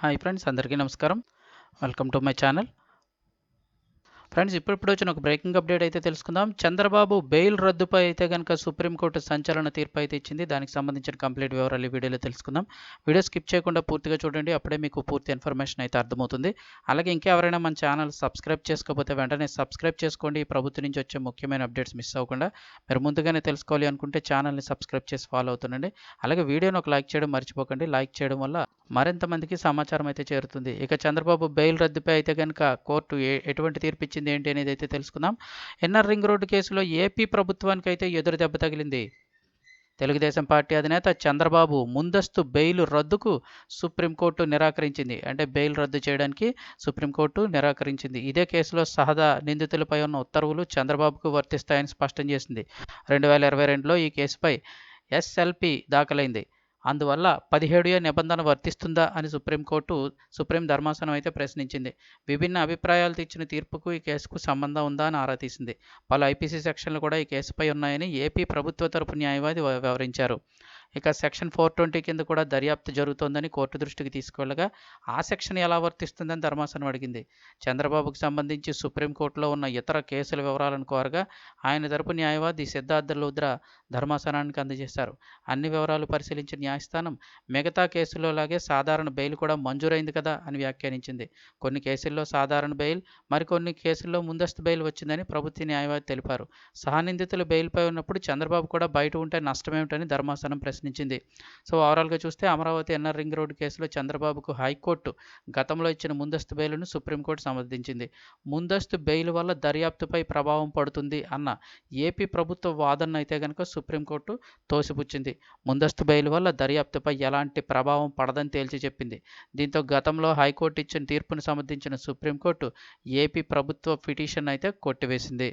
Hi friends అందరికీ నమస్కారం. Welcome to my channel. Friends ఇప్పుడిప్పుడు వచ్చిన ఒక బ్రేకింగ్ అప్డేట్ అయితే తెలుసుకుందాం. చంద్రబాబు బెయిల్ రద్దుపై అయితే కనుక సుప్రీంకోర్టు సంచలన తీర్పు అయితే ఇచ్చింది. దానికి సంబంధించిన కంప్లీట్ వివరాలు ఈ వీడియోలో తెలుసుకుందాం. వీడియో స్కిప్ చేయకుండా పూర్తిగా చూడండి. అప్పుడే మీకు పూర్తి ఇన్ఫర్మేషన్ అయితే అర్థమవుతుంది. అలాగే ఇంకెవరైనా మన ఛానల్ సబ్స్క్రైబ్ చేసుకోకపోతే వెంటనే సబ్స్క్రైబ్ చేసుకోండి. ఈ ప్రభుత్వం నుంచి వచ్చే ముఖ్యమైన అప్డేట్స్ మిస్ అవ్వకుండా మీరు ముందుగానే తెలుసుకోవాలి అనుకుంటే ఛానల్ని సబ్స్క్రైబ్ చేసి ఫాలో అవుతుండండి. అలాగే వీడియోని ఒక లైక్ చేయడం మర్చిపోకండి. లైక్ చేయడం వల్ల మరింత మందికి సమాచారం అయితే చేరుతుంది. ఇక చంద్రబాబు బెయిల్ రద్దుపై అయితే కనుక కోర్టు ఏ- ఎటువంటి తీర్పు జరిగింది ఏంటి అనేది అయితే తెలుసుకుందాం. ఎన్ఆర్ రింగ్ రోడ్డు కేసులో ఏపీ ప్రభుత్వానికి అయితే ఎదురు దెబ్బ తగిలింది. తెలుగుదేశం పార్టీ అధినేత చంద్రబాబు ముందస్తు బెయిల్ రద్దుకు సుప్రీంకోర్టు నిరాకరించింది. అంటే బెయిల్ రద్దు చేయడానికి సుప్రీంకోర్టు నిరాకరించింది. ఇదే కేసులో సహదా నిందితులపై ఉన్న ఉత్తర్వులు చంద్రబాబుకు వర్తిస్తాయని స్పష్టం చేసింది. రెండు వేల ఇరవై రెండులో ఈ కేసుపై ఎస్ఎల్పి దాఖలైంది. అందువల్ల పదిహేడు ఏ నిబంధన వర్తిస్తుందా అని సుప్రీంకోర్టు సుప్రీం ధర్మాసనం అయితే ప్రశ్నించింది. విభిన్న అభిప్రాయాలు ఇచ్చిన తీర్పుకు ఈ కేసుకు సంబంధం ఉందా అని ఆరా తీసింది. పలు ఐపీసీ సెక్షన్లు కూడా ఈ కేసుపై ఉన్నాయని ఏపీ ప్రభుత్వ తరపు న్యాయవాది వివరించారు. ఇక సెక్షన్ ఫోర్ ట్వంటీ కింద కూడా దర్యాప్తు జరుగుతోందని కోర్టు దృష్టికి తీసుకెళ్ళగా ఆ సెక్షన్ ఎలా వర్తిస్తుందని ధర్మాసనం అడిగింది. చంద్రబాబుకు సంబంధించి సుప్రీంకోర్టులో ఉన్న ఇతర కేసుల వివరాలను కోరగా ఆయన తరపు న్యాయవాది సిద్ధార్థ లుద్రా ధర్మాసనానికి అందజేశారు. అన్ని వివరాలు పరిశీలించిన న్యాయస్థానం మిగతా కేసుల్లో లాగే సాధారణ బెయిల్ కూడా మంజూరైంది కదా అని వ్యాఖ్యానించింది. కొన్ని కేసుల్లో సాధారణ బెయిల్ మరికొన్ని కేసుల్లో ముందస్తు బెయిల్ వచ్చిందని ప్రభుత్వ న్యాయవాది తెలిపారు. సహనిందితులు బెయిల్పై ఉన్నప్పుడు చంద్రబాబు కూడా బయట ఉంటే నష్టమేమిటని ధర్మాసనం ప్రశ్నించింది. సో ఓవరాల్గా చూస్తే అమరావతి ఎన్ఆర్ రింగ్ రోడ్డు కేసులో చంద్రబాబుకు హైకోర్టు గతంలో ఇచ్చిన ముందస్తు బెయిల్ను సుప్రీంకోర్టు సమర్థించింది. ముందస్తు బెయిల్ వల్ల దర్యాప్తుపై ప్రభావం పడుతుంది అన్న ఏపీ ప్రభుత్వ వాదన అయితే కనుక సుప్రీంకోర్టు తోసిపుచ్చింది. ముందస్తు బెయిల్ వల్ల దర్యాప్తుపై ఎలాంటి ప్రభావం పడదని తేల్చి చెప్పింది. దీంతో గతంలో హైకోర్టు ఇచ్చిన తీర్పును సమర్థించిన సుప్రీంకోర్టు ఏపీ ప్రభుత్వ పిటిషన్ అయితే కొట్టివేసింది.